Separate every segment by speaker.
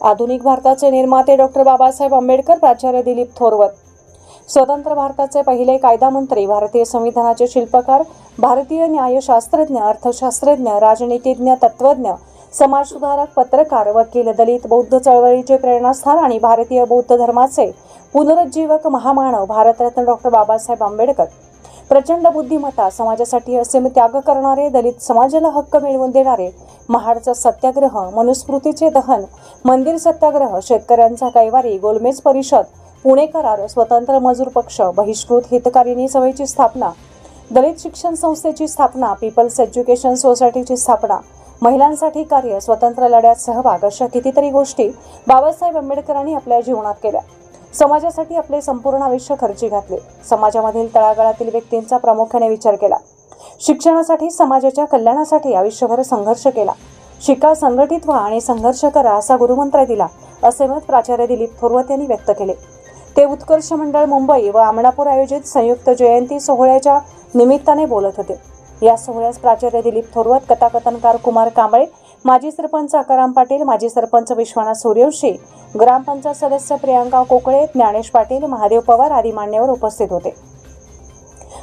Speaker 1: आधुनिक भारताचे निर्माते डॉक्टर बाबासाहेब आंबेडकर प्राचार्य दिलीप थोरवत. स्वतंत्र भारताचे पहिले कायदामंत्री भारतीय संविधानाचे शिल्पकार भारतीय न्यायशास्त्रज्ञ अर्थशास्त्रज्ञ राजनीतिज्ञ तत्वज्ञ समाजसुधारक पत्रकार वकील दलित बौद्ध चळवळीचे प्रेरणास्थान आणि भारतीय बौद्ध धर्माचे पुनरुज्जीवक महामानव भारतरत्न डॉक्टर बाबासाहेब आंबेडकर. प्रचंड बुद्धिमत्ता समाजासाठी असीम त्याग करणारे दलित समाजाला हक्क मिळवून देणारे महाडचा सत्याग्रह मनुस्मृतीचे दहन मंदिर सत्याग्रह शेतकऱ्यांचा कैवारी गोलमेज परिषद पुणे करार स्वतंत्र मजूर पक्ष बहिष्कृत हितकारिणी सभेची स्थापना दलित शिक्षण संस्थेची स्थापना पीपल्स एज्युकेशन सोसायटीची स्थापना महिलांसाठी कार्य स्वतंत्र लढ्यात सहभाग अशा कितीतरी गोष्टी बाबासाहेब आंबेडकरांनी आपल्या जीवनात केल्या. समाजासाठी आपले संपूर्ण आयुष्य खर्ची घातले. समाजामधील तळागाळातील व्यक्तींचा प्रामुख्याने विचार केला. शिक्षणासाठी समाजाच्या कल्याणासाठी आयुष्यभर संघर्ष केला. शिका संघटित व्हा आणि संघर्ष करा असा गुरुमंत्र दिला असे मत प्राचार्य दिलीप थोरवत यांनी व्यक्त केले. ते उत्कर्ष मंडळ मुंबई व आमणापूर आयोजित संयुक्त जयंती सोहळ्याच्या निमित्ताने बोलत होते. या सोहळ्यास प्राचार्य दिलीप थोरवत कथाकथनकार कुमार कांबळे माजी सरपंच अकराम पाटील माजी सरपंच विश्वनाथ सूर्यवंशी ग्रामपंचायत सदस्य प्रियांका कोकळे ज्ञानेश पाटील महादेव पवार आदी मान्यवर उपस्थित होते.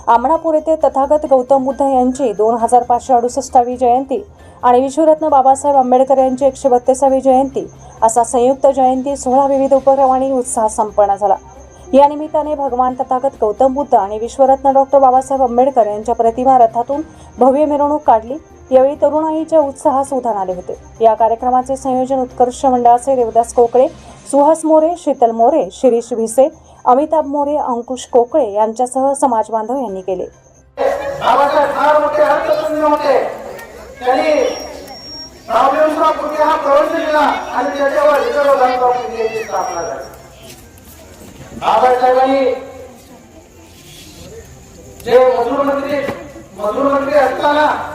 Speaker 1: आमणापूर येथे तथागत गौतम बुद्ध यांची दोन हजार पाचशे अडुसष्टावी जयंती आणि विश्वरत्न बाबासाहेब आंबेडकर यांची एकशे बत्तीसावी जयंती असा संयुक्त जयंती सोहळा विविध उपक्रमांनी उत्साह संपन्न झाला. या निमित्ताने भगवान तथागत गौतम बुद्ध आणि विश्वरत्न डॉक्टर बाबासाहेब आंबेडकर यांच्या प्रतिमा रथातून भव्य मिरवणूक काढली. यावेळी तरुणाईच्या उत्साहास उधाण आले होते. या कार्यक्रमाचे संयोजन उत्कर्ष मंडळाचे देवदास कोकळे सुहास मोरे शीतल मोरे शिरीष भिसे अमिताभ मोरे अंकुश कोकळे यांच्यासह समाज बांधव यांनी केले.
Speaker 2: बाबासाहेब फार मोठे अर्थतज्ञ होते. त्यांनी हा आणि त्याच्यावर स्थापना झाली. बाबासाहेबांनी जे मजूर मंत्री मजूर मंत्री